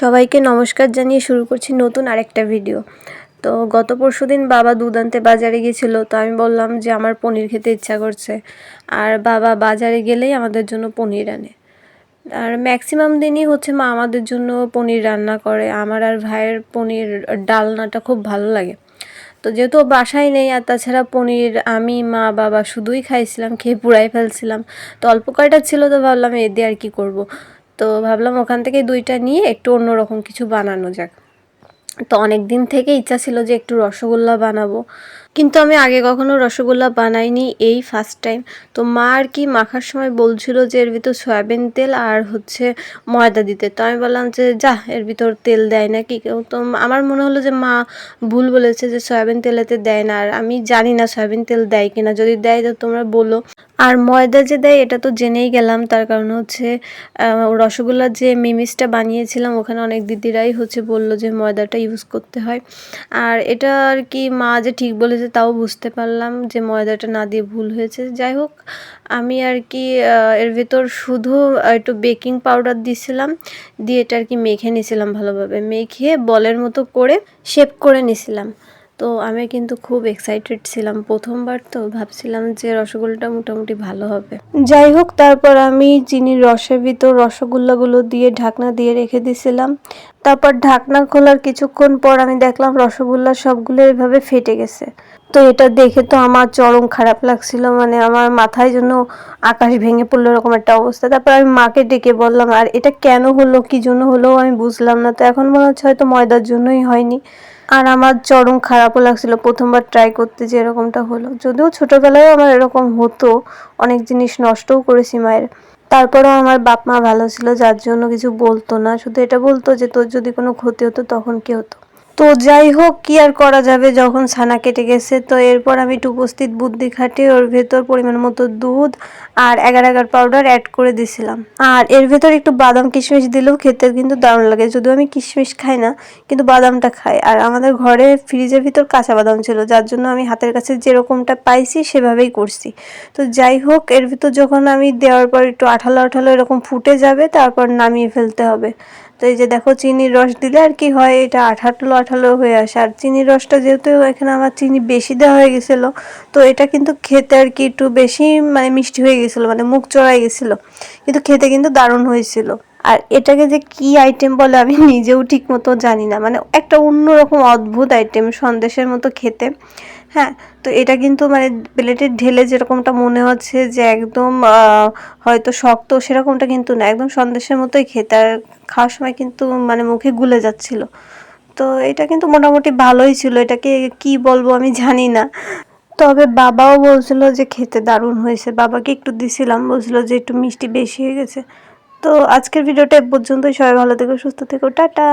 সবাইকে নমস্কার জানিয়ে শুরু করছি নতুন আরেকটা ভিডিও। তো গত পরশু দিন বাবা দুধ আনতে বাজারে গিয়েছিল তো আমি বললাম যে আমার পনির খেতে ইচ্ছা করছে। আর বাবা বাজারে গেলেই আমাদের জন্য পনির আনে। আর ম্যাক্সিমাম দিনই হচ্ছে মা আমাদের জন্য পনির রান্না করে। আমার আর ভাইয়ের পনির ডালনাটা খুব ভালো লাগে। তো যেহেতু বাসায় নেই, আর তাছাড়া পনির আমি, মা, বাবা শুধুই খাইছিলাম, খেয়ে পুরাই ফেলছিলাম। তো অল্প কয়টা ছিল তো ভাবলাম এ দিয়ে আর কি করব। ভাবলাম ওখান থেকে দুইটা নিয়ে একটু অন্যরকম কিছু বানানো যাক। তো অনেক দিন থেকে ইচ্ছা ছিল যে একটু রসগোল্লা বানাবো। কিন্তু আমি আগে কখনো রসগোল্লা বানাইনি এই ফার্স্ট টাইম তো মা আর কি মাখার সময় বলছিল যে এর ভিতর সয়াবিন তেল আর হচ্ছে ময়দা দিতে। তো আমি বললাম যে, যা, এর ভিতর তেল দেয় না কি কেউ তো আমার মনে হলো যে মা ভুল বলেছে যে সয়াবিন তেলেতে দেয় না। আর আমি জানি না সয়াবিন তেল দেয় কিনা। যদি দেয় তো তোমরা বলো। আর ময়দা যে দেয় এটা তো জেনেই গেলাম। তার কারণ হচ্ছে রসগোল্লার যে মিমিসটা বানিয়েছিলাম, ওখানে অনেক দিদিরাই হচ্ছে বলল যে ময়দাটা ইউজ করতে হয়। আর এটা আর কি মা যে ঠিক বলেছে তাও বুঝতে পারলাম যে ময়দাটা না দিয়ে ভুল হয়েছে। যাই হোক, আমি আর কি এর ভেতর শুধু একটু বেকিং পাউডার দিছিলাম, দিয়ে এটা আর কি মেখে নিয়েছিলাম ভালোভাবে। মেখে বলের মতো করে শেপ করে নিছিলাম। তো আমি কিন্তু খুব এক্সাইটেড ছিলাম। প্রথমবার তো ভাবছিলাম যে রসগোল্লাটা মোটামুটি ভালো হবে। যাই হোক, তারপর আমি চিনির রসের ভিতর রসগোল্লাগুলো দিয়ে ঢাকনা দিয়ে রেখে দিছিলাম, তারপর ঢাকনা খোলার কিছুক্ষণ পর আমি দেখলাম রসগোল্লা সবগুলো এভাবে ফেটে গেছে। তো এটা দেখে তো আমার চরম খারাপ লাগছিল মানে আমার মাথায় জন্য আকাশ ভেঙে পড়ল এরকম একটা অবস্থা। তারপর আমি মাকে ডেকে বললাম, আর এটা কেন হলো, কি জন্য হলো, আমি বুঝলাম না। তো এখন মনে হচ্ছে হয়তো ময়দার জন্যই হয়নি। আর আমার চরম খারাপও লাগছিল প্রথমবার ট্রাই করতে যে এরকমটা হলো। যদিও ছোটোবেলায় আমার এরকম হতো, অনেক জিনিস নষ্টও করেছি মায়ের। তারপরেও আমার বাপ মা ভালো ছিল, যার জন্য কিছু বলতো না। শুধু এটা বলতো যে, তোর যদি কোনো ক্ষতি হতো, তখন কি হতো? তো যাই হোক, কি আর করা যাবে যখন ছানা কেটে গেছে। তো এরপর আমি একটু উপস্থিত বুদ্ধি খাটিয়ে ওর ভেতর পরিমাণ মতো দুধ আর এগার এগার পাউডার অ্যাড করে দিছিলাম। আর এর ভেতর একটু বাদাম কিশমিশ দিলেও খেতে কিন্তু দারুণ লাগে। যদিও আমি কিশমিশ খাই না, কিন্তু বাদামটা খাই। আর আমাদের ঘরে ফ্রিজের ভিতর কাঁচা বাদাম ছিল, যার জন্য আমি হাতের কাছে যেরকমটা পাইছি সেভাবেই করছি। তো যাই হোক, এর ভিতর যখন আমি দেওয়ার পর একটু আঠালো আঠালো এরকম ফুটে যাবে, তারপর নামিয়ে ফেলতে হবে। তো এই যে দেখো চিনির রস দিলে আর কি হয়, এটা আঠালো আঠালো হয়ে আসে। আর চিনির রসটা যেহেতু এখানে আমার চিনি বেশি দেওয়া হয়ে গেছিল, তো এটা কিন্তু খেতে আর কি একটু বেশি মানে মিষ্টি হয়ে গেছিল মানে মুখ চড়াই গেছিল। কিন্তু খেতে কিন্তু দারুণ হয়েছিল। আর এটাকে যে কি আইটেম বলে আমি নিজেও ঠিক মতো জানি না মানে একটা অন্যরকম অদ্ভুত আইটেম সন্দেশের মতো খেতে। হ্যাঁ তো এটা কিন্তু মানে প্লেটে ঢেলে যেরকমটা মনে হচ্ছে যে একদম হয়তো শক্ত সেরকমটা কিন্তু না। একদম সন্দেশের মতোই খেতে। আর খাওয়ার সময় কিন্তু মানে মুখে গুলে যাচ্ছিল। তো এটা কিন্তু মোটামুটি ভালোই ছিল। এটাকে কি বলব আমি জানি না তবে বাবাও বলছিল যে খেতে দারুণ হয়েছে। বাবাকে একটু দিছিলাম। বলছিল যে একটু মিষ্টি বেশি হয়ে গেছে। তো আজকের ভিডিওটা পর্যন্তই। সবাই ভালো থেকো সুস্থ থেকো টাটা।